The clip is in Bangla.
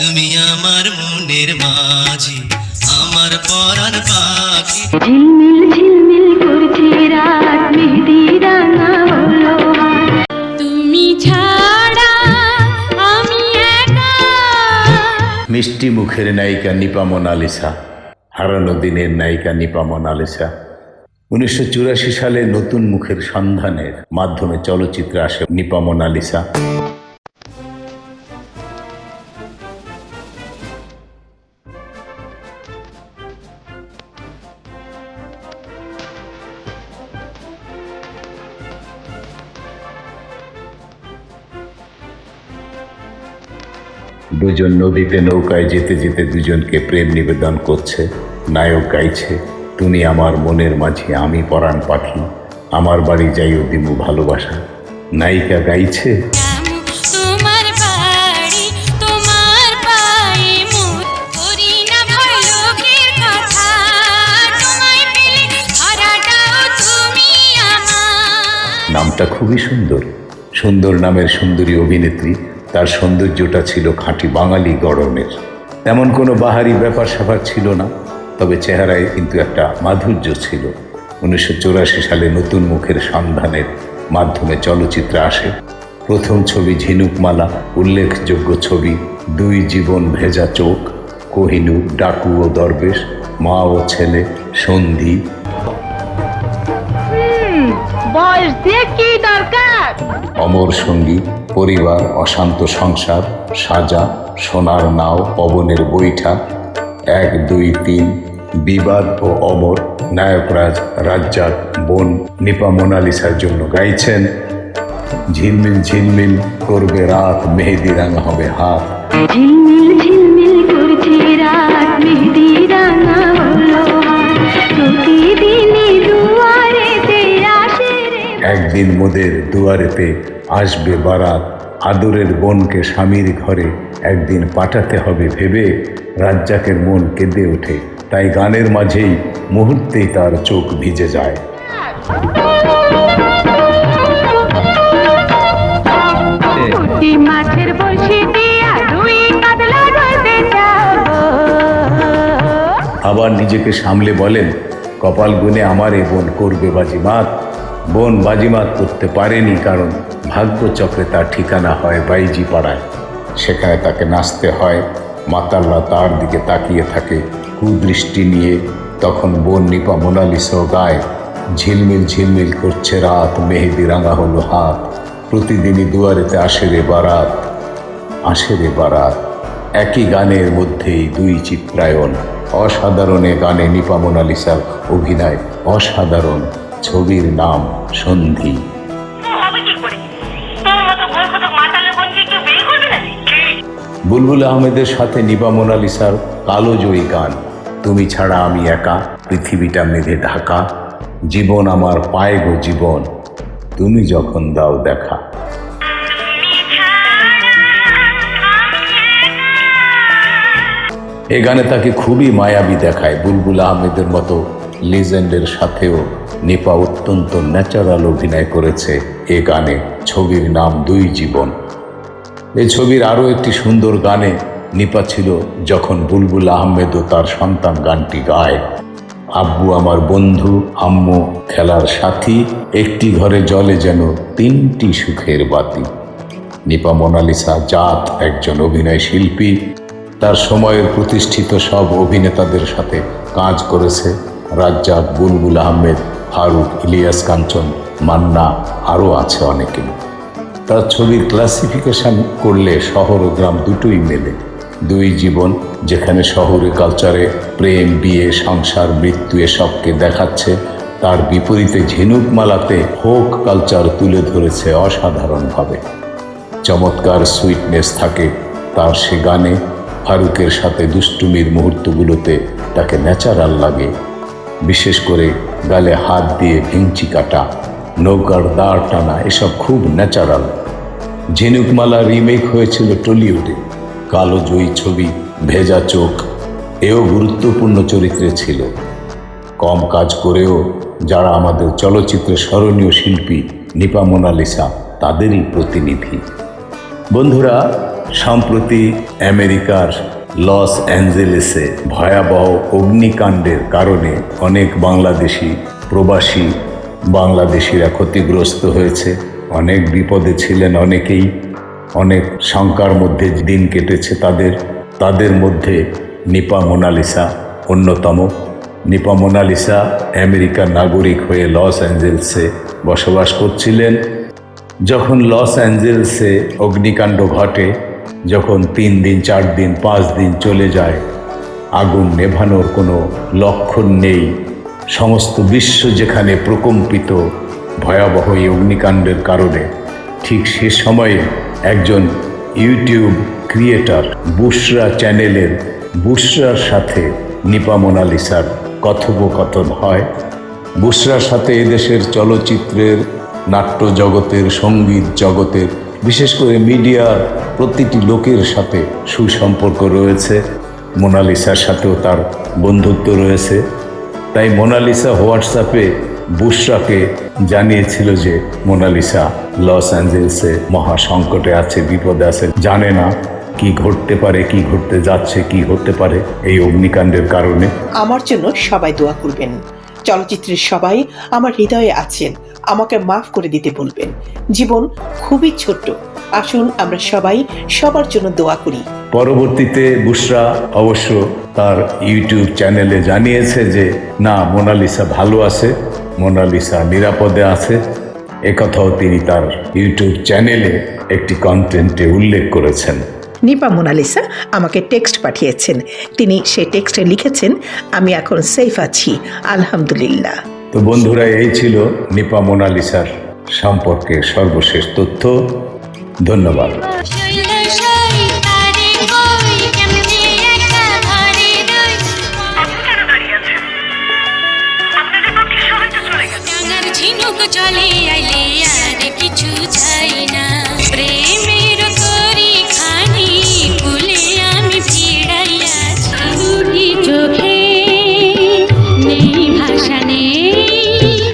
তুমি আমার মনের মাঝি আমার পরাণ পাখি। ঝিলমিল ঝিলমিল করছে রাত মেহেদি রাঙা হলো তুমি ছাড়া আমি একা। মিষ্টি মুখের নায়িকা নিপা মোনালিসা হারানো দিনের নায়িকা নিপা মোনালিসা। উনিশশো চুরাশি সালে নতুন মুখের সন্ধানের মাধ্যমে চলচ্চিত্রে আসে নিপা মোনালিসা। দুজন নদীতে নৌকায় যেতে যেতে দুজনকে প্রেম নিবেদন করছে নায়ক গাইছে তুমি আমার মনের মাঝে আমি পরাণ পাখি আমার বাড়ি যাইও দিমু ভালোবাসা। নায়িকা গাইছে নামটা খুবই সুন্দর। সুন্দর নামের সুন্দরী অভিনেত্রী তার সৌন্দর্যটা ছিল খাঁটি বাঙালি গড়নের। তেমন কোনো বাহারি ব্যাপার স্যাপার ছিল না, তবে চেহারায় কিন্তু একটা মাধুর্য ছিল। উনিশশো সালে নতুন মুখের সন্ধানের মাধ্যমে চলচ্চিত্রে আসে। প্রথম ছবি ঝিনুকমালা, উল্লেখযোগ্য ছবি দুই জীবন ভেজা চোখ কোহিনু ডাকু ও দরবেশ, মা ও ছেলে, সন্ধি বয়স দিয়ে কি দরকার? অমর সঙ্গী পরিবার অশান্ত সংসার সাজা সোনার নাও পবনের বৈঠা এক দুই তিন বিবাদ ও অমর নায়করাজ রাজ্জাক বোন নিপা মোনালিসার জন্য গাইছেন ঝিলমিল ঝিলমিল করবে রাত মেহেদি রাঙা হবে হাত। ঝিলমিল ঝিলমিল করছে রাত মেহেদি রাঙা একদিন মোদের দুয়ারেতে আসবে বারাত। আদরের বোনকে স্বামীর ঘরে একদিন পাঠাতে হবে ভেবে রাজ্জাকের মন কেঁদে ওঠে। তাই গানের মাঝেই মুহূর্তেই তার চোখ ভিজে যায়। মাছের বসে দিয়া রুই কাতলা ধরতে আবার নিজেকে সামলে বলেন কপাল গুনে আমার এ বোন করবে বাজিমাত। বোন বাজিমাত করতে পারেনি কারণ ভাগ্যচক্রে তার ঠিকানা হয় বাইজি পাড়ায় সেখানে তাকে নাচতে হয়। মাতাল্লা তার দিকে তাকিয়ে থাকে কুদৃষ্টি নিয়ে। তখন বোন নিপা মোনালিসাও গায়, ঝিলমিল ঝিলমিল করছে রাত, মেহেদি রাঙা হলো হাত। প্রতিদিনই দুয়ারেতে আসে রে বারাত, আসে রে বারাত। একই গানের মধ্যেই দুই চিত্রায়ন অসাধারণে গানে নিপা মোনালিসার অভিনয় অসাধারণ। ছবির নাম সন্ধি। বুলবুল আহমেদের সাথে নিবা মোনালিসার কালো জয়ী গান তুমি ছাড়া আমি একা পৃথিবীটা মেঘে ঢাকা জীবন আমার পায়ে গো জীবন তুমি যখন দাও দেখা। এ গানে তাকে খুবই মায়াবী দেখায় বুলবুল আহমেদের মতো লিজেন্ডের সাথেও নিপা অত্যন্ত ন্যাচারাল অভিনয় করেছে এ গানে। ছবির নাম দুই জীবন। এই ছবির আরও একটি সুন্দর গানে নিপা ছিল যখন বুলবুল আহমেদও তার সন্তান গানটি গায়। আব্বু আমার বন্ধু, আম্মু খেলার সাথী, একটি ঘরে জলে যেন তিনটি সুখের বাতি। নিপা মোনালিসা জাত একজন অভিনয় শিল্পী। তার সময়ের প্রতিষ্ঠিত সব অভিনেতাদের সাথে কাজ করেছে রাজ্জাক, বুলবুল আহমেদ, ফারুক, ইলিয়াস কাঞ্চন, মান্না আরও আছে অনেকে। তার ছবির ক্লাসিফিকেশন করলে শহর ও গ্রাম দুটোই মেলে। দুই জীবন যেখানে শহরে কালচারে প্রেম, বিয়ে, সংসার, মৃত্যু এসবকে দেখাচ্ছে, তার বিপরীতে ঝিনুকমালাতে হোক কালচার তুলে ধরেছে অসাধারণভাবে। চমৎকার সুইটনেস থাকে তার সে গানে, ফারুকের সাথে দুষ্টুমির মুহূর্তগুলোতে তাকে ন্যাচারাল লাগে। বিশেষ করে গালে হাত দিয়ে ভেঙচি কাটা, নৌকার দাঁড় টানা, এসব খুব ন্যাচারাল ঝিনুকমালা রিমেক হয়েছিল টলিউডে। কালো জয়ী ছবি, ভেজা চোখ, এও গুরুত্বপূর্ণ চরিত্রে ছিল। কম কাজ করেও যারা আমাদের চলচ্চিত্রে স্মরণীয় শিল্পী নিপা মোনালিসা, তাদেরই প্রতিনিধি। বন্ধুরা, সম্প্রতি আমেরিকার লস অ্যাঞ্জেলেসে ভয়াবহ অগ্নিকাণ্ডের কারণে অনেক বাংলাদেশি প্রবাসী বাংলাদেশিরা ক্ষতিগ্রস্ত হয়েছে। অনেক বিপদে ছিলেন অনেকেই। অনেক শঙ্কার মধ্যে দিন কেটেছে তাদের। তাদের মধ্যে নিপা মোনালিসা অন্যতম। নিপা মোনালিসা আমেরিকার নাগরিক হয়ে লস অ্যাঞ্জেলসে বসবাস করছিলেন। যখন লস অ্যাঞ্জেলসে অগ্নিকাণ্ড ঘটে যখন তিন দিন, চার দিন, পাঁচ দিন চলে যায়, আগুন নেভানোর কোনো লক্ষণ নেই। সমস্ত বিশ্ব যেখানে প্রকম্পিত ভয়াবহ এই অগ্নিকাণ্ডের কারণে, ঠিক সে সময়ে একজন ইউটিউব ক্রিয়েটার বুশরা চ্যানেলের বুশরার সাথে নিপা মোনালিসার কথোপকথন হয়। বুশরার সাথে এদেশের চলচ্চিত্রের নাট্য জগতের সংগীত জগতের বিশেষ করে মিডিয়ার প্রতিটি লোকের সাথে সুসম্পর্ক রয়েছে। মোনালিসার সাথেও তার বন্ধুত্ব রয়েছে। তাই মোনালিসা হোয়াটসঅ্যাপে বুশরাকে জানিয়েছিল যে মোনালিসা লস অ্যাঞ্জেলসে মহা সংকটে আছে, বিপদে আছে, জানে না কি ঘটতে পারে, কি ঘটতে যাচ্ছে, কি হতে পারে এই অগ্নিকাণ্ডের কারণে। আমার জন্য সবাই দোয়া করবেন। চলচ্চিত্রের সবাই আমার হৃদয়ে আছেন। আমাকে মাফ করে দিতে বলবেন। জীবন খুবই ছোট্ট। আসুন আমরা সবাই সবার জন্য দোয়া করি। পরবর্তীতে বুসরা অবশ্য তার ইউটিউব চ্যানেলে জানিয়েছে যে না মোনালিসা ভালো আছে মোনালিসা নিরাপদে আছে। একথাও তিনি তার ইউটিউব চ্যানেলে একটি কন্টেন্টে উল্লেখ করেছেন। নিপা মোনালিসা আমাকে টেক্সট পাঠিয়েছেন। তিনি সেই টেক্সটে লিখেছেন আমি এখন সেফ আছি আলহামদুলিল্লাহ। তো বন্ধুরা এই ছিল নিপা মোনালিসার সম্পর্কে সর্বশেষ তথ্য। ধন্যবাদ। জলে আইলে আর কিছু চাই